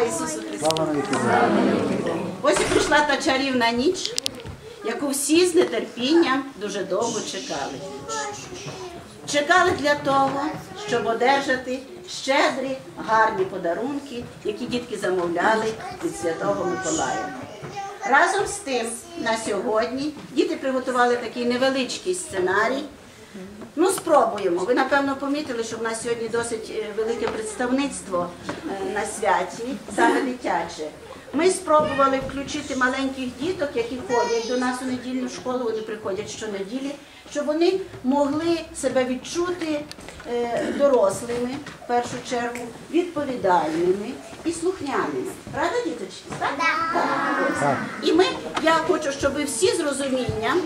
Слава Ісусу Христу! Ось і прийшла та чарівна ніч, яку всі з нетерпінням дуже довго чекали. Чекали для того, щоб одержати щедрі, гарні подарунки, які дітки замовляли від Святого Миколая. Разом з тим, на сьогодні діти приготували такий невеличкий сценарій. Ну, спробуємо. Ви напевно помітили, що в нас сьогодні досить е, велике представництво е, на святі, саме дитяче. Ми спробували включити маленьких діток, які ходять до нас у недільну школу, вони приходять щонеділі, щоб вони могли себе відчути е, дорослими, в першу чергу, відповідальними і слухняними. Правда, діточки? Так? Так. І ми, я хочу, щоб ви всі з розумінням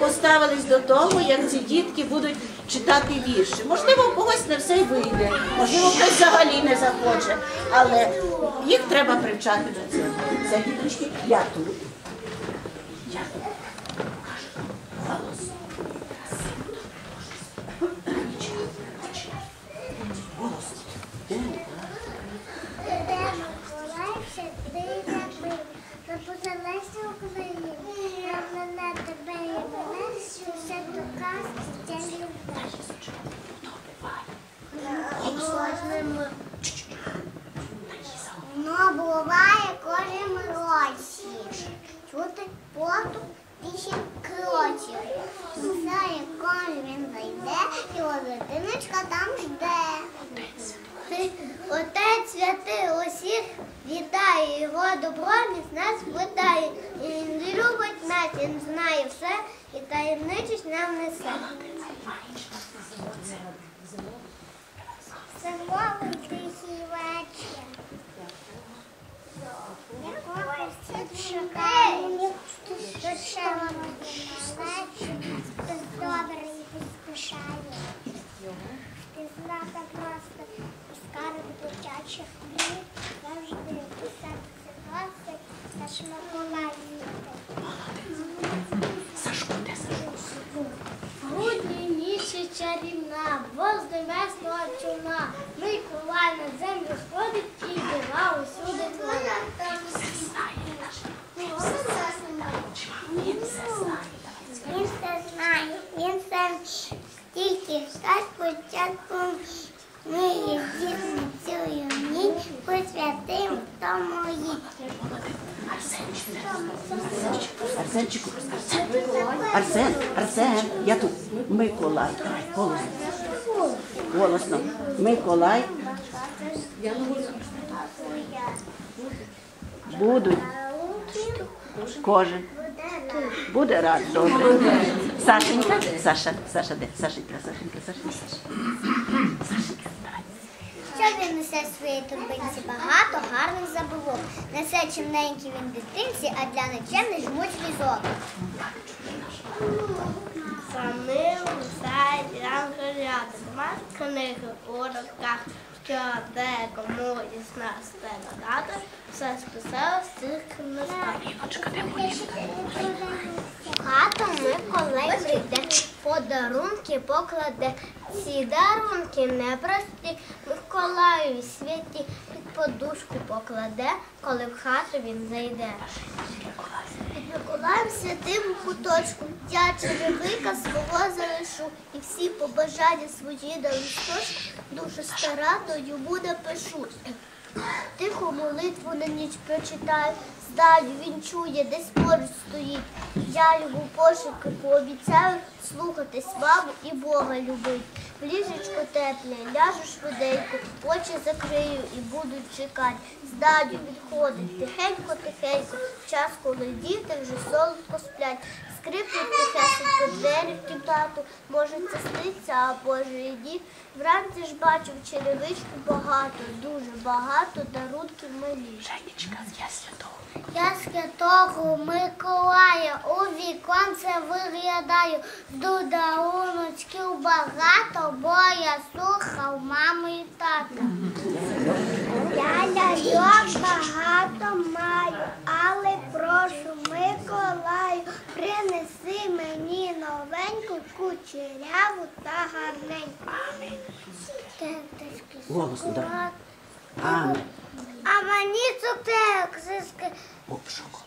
поставились до того, як ці дітки будуть читати вірші. Можливо, в когось не все й вийде, можливо, хтось взагалі не захоче, але їх треба привчати до цього. Це діточки, я тут. Я тут. Голос. Голос. Миколаївся, ти забив, запозалася Україна, на мене тебе і мене, що все доказує, я люблю. Воно буває кожен році. Чути поту тисяч кроків. Знає, коли він зайде, його дитиночка там жде. Отець святий усіх вітає, його добробість нас питає. Він любить нас, він знає все і таємничість нам несе. Зимовий тихий вечір. Хтось добрий поспішає. Ти знати скарб дитячих Миколай Сашко, де Сашко? Грудні чарівна, возди месного чуна. Миколай на землю сходить і дива усюди творить. Він все знає, він все тільки стать початку. Ми є дійсно цілою ніч посвятим тому їй. Арсенчику, Арсен, Арсен, я тут. Миколай, голосно. Голосно. Миколай. Будуть. Кожен. Буде рад, добре. Сашенька, Саша, Саша, де? Сашенька, Сашенька, Сашенька. Що він несе в своїй турбинці? багато гарних забавок. Несе чимненькі він дитинці, а для нечемних жмуть візок. Самим сайті рядом, мать книги у руках, що де кому із нас треба дати, все цих книжках. В хату Миколай прийде, подарунки покладе. Ці дарунки непрості, Миколаєві святі під подушку покладе, коли в хату він зайде. Під Миколаєм святим у куточку я черевика свого залишу, і всі побажання свої дали тож, дуже старатою буде пишу. Тиху молитву на ніч прочитаю, знаю, він чує, десь поруч стоїть. Я його пошуки пообіцяю слухатись маму і Бога любить. В ліжечко тепле, ляжу швиденько, очі закрию і буду чекати. Здалю відходить тихенько, тихенько, час, коли діти вже солодко сплять. Скриплять тихесенько двері в кімнату, може це сниться, а може і ні. Вранці ж бачу в черевичку багато, дуже багато дарунків милі. Женечка, я святого. Я святого Миколая у віконце виглядаю, до даруночків багато, бо я слухав маму і тата. Я ляльок багато маю, але прошу Миколаю, принеси мені новеньку кучеряву та гарненьку. Голосно, давай. шоколад. А Ані цукерок, сиски,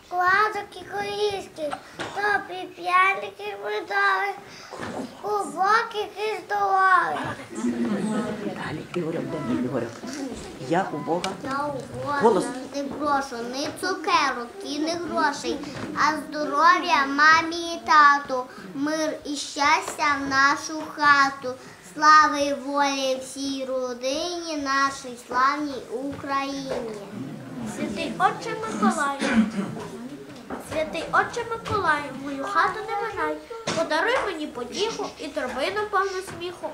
кладок і корізки, топі п'яльки медали, кубок і здоровий. Далі, Ігоря, де Ігоря? Я у Бога. Я Голос. не прошу, не цукерок і не грошей, а здоров'я мамі і тату, мир і щастя в нашу хату. Слави і волі всій родині, нашій славній Україні. Святий Отче Миколаю, святий Отче Миколаю, мою хату не минай, подаруй мені потіху і торбину повну сміху.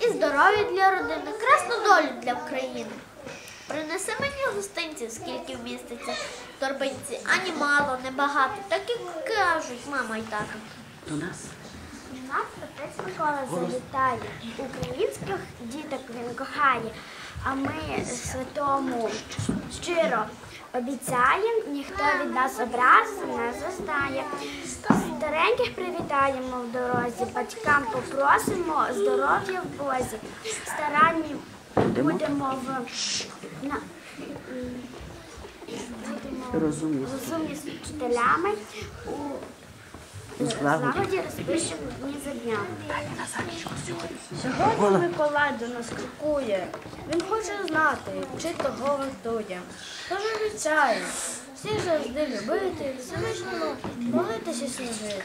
І здоров'я для родини, красну долю для України. Принеси мені гостинців, скільки вміститься в торбинці, ані мало, не багато, так і кажуть мама й тато. До нас. Нас отець Микола завітає, українських діток він кохає, а ми святому щиро обіцяємо, ніхто від нас образи не застає. Стареньких привітаємо в дорозі, батькам попросимо здоров'я в Бозі. Старанні будемо в на, будемо Розумні. з вчителями У злагоді. Злагоді розпишемо дні за днями. Сьогодні Миколай до нас крокує. Він хоче знати, чи того вартує. Тож обіцяє всі завжди любити, Всевишньому молитися і служити.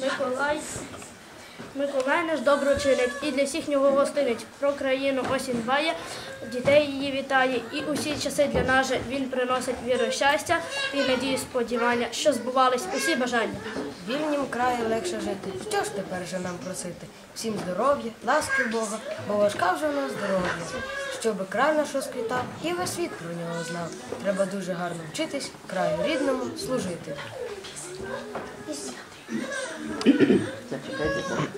Миколай, Миколай наш доброчинець і для всіх нього гостинець. Про країну осінь дбає, дітей її вітає, і усі часи для нас він приносить віру щастя і надію сподівання, що збувались усі бажання. Вільнім краї легше жити. Що ж тепер же нам просити? Всім здоров'я, ласки Бога, бо важка вже в нас здоров'я. Щоб край наш розквітав і весь світ про нього знав. Треба дуже гарно вчитись, краю рідному служити. Зачекайте зараз.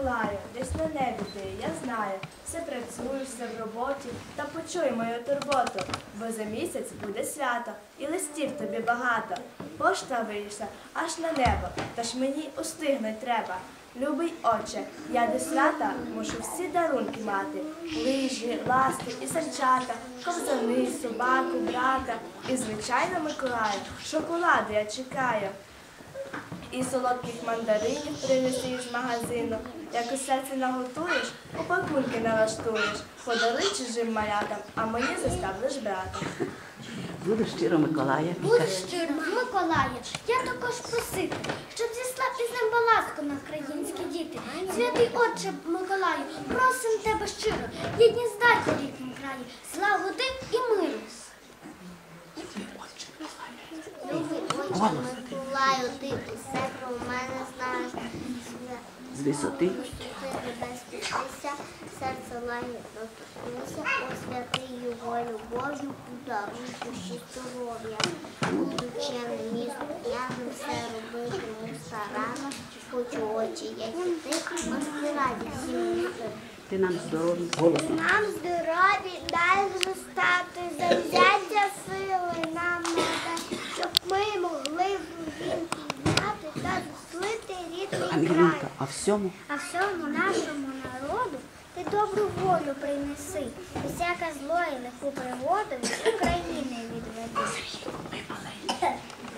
Миколаю, десь на небі ти, я знаю. Все працюєш, все в роботі, та почуй мою турботу, бо за місяць буде свято, і листів тобі багато. Пошта вийшла аж на небо, тож мені устигнуть треба. Любий отче, я до свята мушу всі дарунки мати. Лижі, ласти і санчата, ковзани, собаку, брата. І, звичайно, Миколаю, шоколаду я чекаю. І солодких мандаринів принеси з магазину. Як у серці наготуєш, у пакунки налаштуєш. Подаруй чужим малятам, а мені заставиш брата. Буду щиро Миколая. Будь щирим, Миколая, я також просити, щоб зіслав із ним ласку на українські діти. Святий Отче Миколаю, просим тебе щиро, єдні здатні в рідному краї, злагоди і миру. Отче Миколаю, ти все про мене знаєш. З висоти. Тебе спустися, серце лагідно торкнися, освяти його любов'ю, подаруй душі здоров'я. Буду чемним місто, я не все робитиму старано, хочу очі, як і ти, ось раді всім. Ти нам здоров'я. Нам здорові дай зростати, завзяття сили нам надай, щоб ми могли в руїн підняти та зуслити рідний край. Ангелінка, а всьому А всьому нашому народу ти добру волю принеси, і всяке зло і лиху пригоду від України відведи.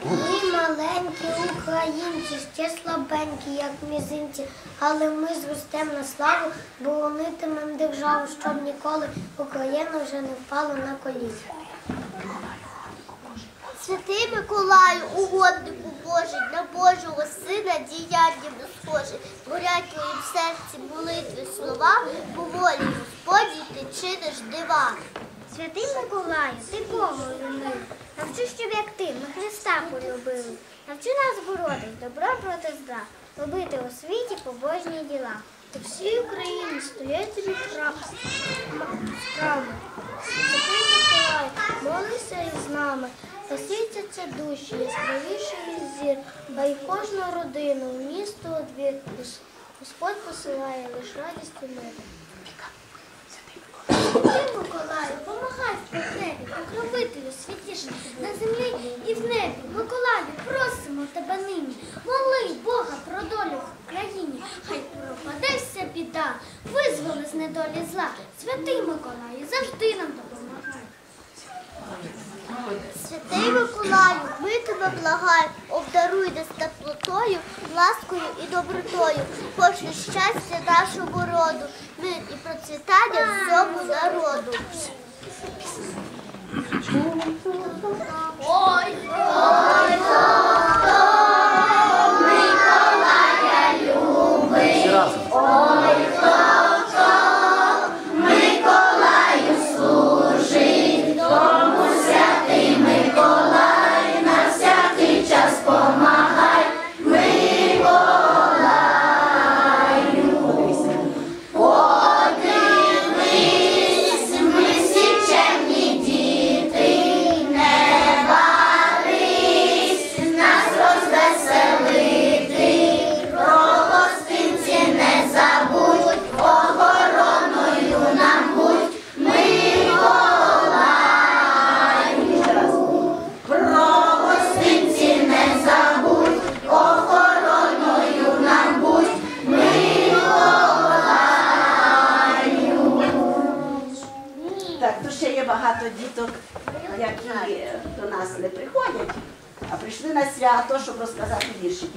Ми маленькі. Українці ще слабенькі, як мізинці, але ми зростемо на славу, боронитимем державу, щоб ніколи Україна вже не впала на коліна. Святий Миколаю, угоднику Божий, на Божого сина діяннями схожий, горять твоїм серці молитви слова, по волі Господній ти чиниш дива. Святий Миколаю, ти помилуй. Навчи, щоб як ти, ми Христа полюбили. Навчи нас боротись добро проти зла, робити у світі побожні діла. У всій Україні стоять тобі справи. Святий Миколай, молися із нами, та світяться душі, яскравіше від зір, а й кожну родину в місто у двір. Господь посилає лиш радість і мир. Святий Миколаю, помагай в потребі, покровителю святіше на землі і в небі. Миколаю, просимо тебе нині. Моли Бога про долю з недолі зла. Святий Миколаю, завжди нам допомагай. Святий Миколаю, ми тебе благаємо, обдаруй нас теплотою, ласкою і добротою, пошли щастя нашому роду, мир і процвітання всьому народу. Ой, ой, Всі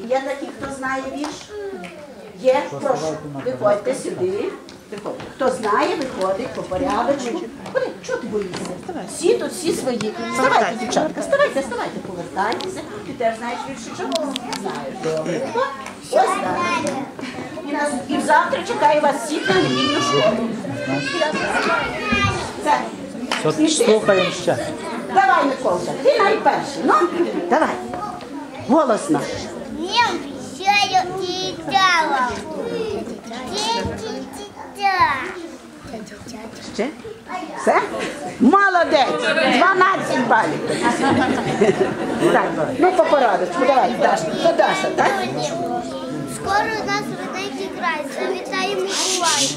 Є такі, хто знає вірш? Є, прошу, виходьте сюди. Виходьте. Хто знає, виходить по порядочку. Ходи, чого ти боїшся? Всі тут, всі свої. Вставайте, дівчатка, вставайте, вставайте, повертайтеся. Ти теж знаєш віршичок? Знаєш, добре. Ось так. І, нас, і завтра чекаю вас всіх на недільну школу. Це. Слухаємо ще? Давай, Миколка, ти найперший. Ну, давай. Голосно. Не. Ще? Все? Молодець! 12 балів. Так, ну по порядочку, давай, Даша. То Даша, так? Скоро у нас великий край, завітає Миколай.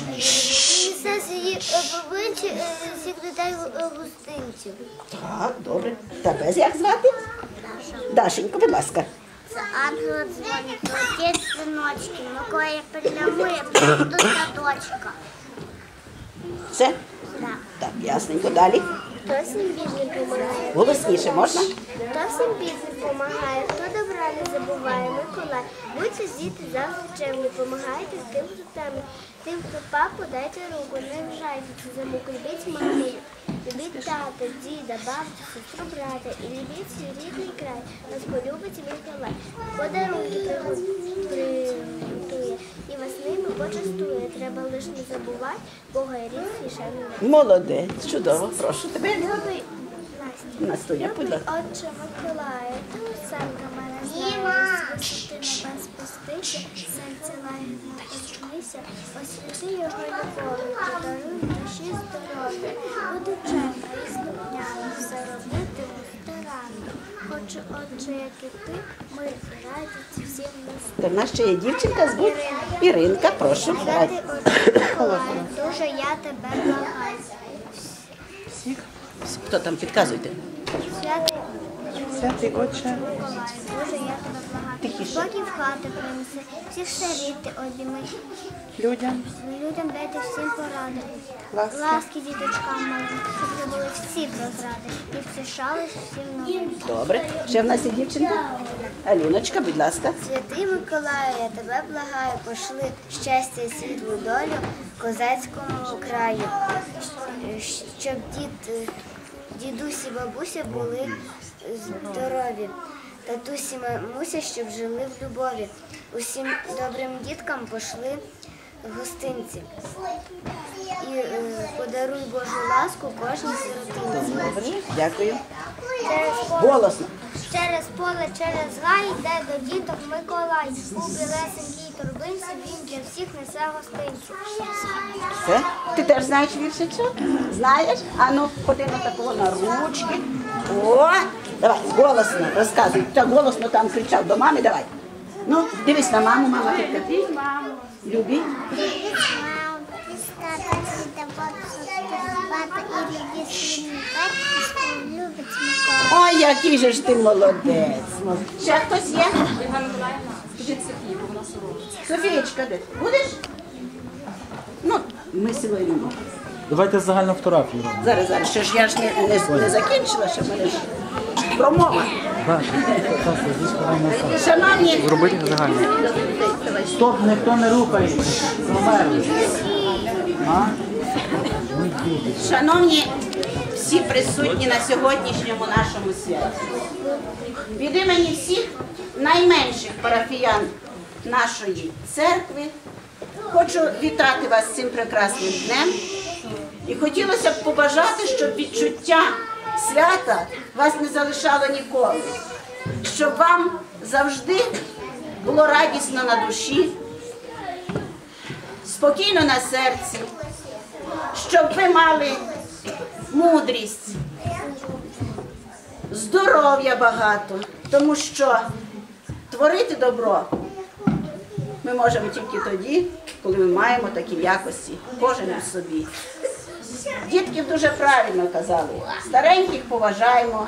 Побинці, секретар гостинців. Так, добре. Тебе як звати? Дашенька, будь ласка. Це ангел дзвонить, отець синочки, Миколай прямує до садочка. Все? Так. Так, ясненько. Далі. Хто всім бідним помагає? Голосніше можна? Хто всім бідним помагає, хто добра не забуває, Миколай. Будьте діти завжди чемні, помагайте тим, хто темний. Тим, хто папу, дайте руку, не вжайтеся за муку, любіть маму. Любіть тата, діда, бабцю, сестру, брата і любіть свій рідний край. Нас полюбить Миколай. Подарунки приготує і вас ними почастує. Треба лише не забувати, Бога і рід шанувати. Молодець, чудово. Прошу тебе. Любий Настуня, будь ласка. Отче Миколаю, ти усенька мене знаєш, висоти небес спустися, серце лагідно посмися, освіти його любові, подаруй душі здоров'я, буду чемна і слухняна, все робитиму старанно. Хочу, отче, як і ти, мир і радість всім нас. То в нас ще є дівчинка звуть Іринка, прошу. Давай. Отче Миколаю, дуже я тебе благаю. Хто там підказуйте? Святий Святий Отче, Боже, я тебе благаю. Тихіше. Спокій в хату принеси, всіх шаріти обійми. людям, Людям дайте всім поради. ласки, Ласки діточкам малим, щоб були всі прозради. І втішались всім новим. Добре. Ще в нас є дівчинка. Аліночка, будь ласка. Святий Миколаю, я тебе благаю, пошли щастя і світлу долю козацькому краю, щоб дід, дідусі, бабуся були здорові, татусі, мамуся, щоб жили в любові. Усім добрим діткам пошли гостинці. І е, подаруй Божу ласку кожній сиротинці. Добре, дякую. Голосно. Через поле, через гай йде до діток Миколай. У білесенькій торбинці він для всіх несе гостинці. Все? Ти теж знаєш віршичок? Знаєш? А ну, ходи на такого на ручки. О, давай, голосно розказуй. Так голосно там кричав до мами, давай. Ну, дивись на маму, мама ти любить маму. Любить? Ой, який же ж ти молодець. Ще хтось є? Софієчка, де? Будеш? Ну, ми силою любимо. Давайте загальну фотографію. Зараз, зараз, ще ж я ж не, не, не закінчила, ще мене ж промова. Шановні, Зробити загальну. Стоп, ніхто не. А? Шановні всі присутні на сьогоднішньому нашому святі. Від імені всіх найменших парафіян нашої церкви хочу вітати вас з цим прекрасним днем. І хотілося б побажати, щоб відчуття свята вас не залишало ніколи, щоб вам завжди було радісно на душі, спокійно на серці, щоб ви мали мудрість, здоров'я багато, тому що творити добро ми можемо тільки тоді, коли ми маємо такі якості, кожен в собі. Дітки дуже правильно казали. Стареньких поважаємо,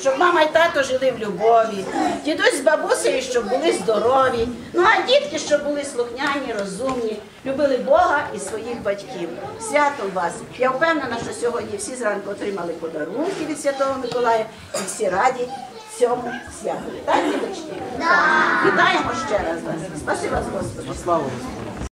щоб мама і тато жили в любові, дідусь з бабусею, щоб були здорові. Ну а дітки, щоб були слухняні, розумні, любили Бога і своїх батьків. Свято вас. Я впевнена, що сьогодні всі зранку отримали подарунки від Святого Миколая і всі раді цьому святу. Так, діточки? Вітаємо ще раз вас. Спасибо вас, Господи. Слава Господу.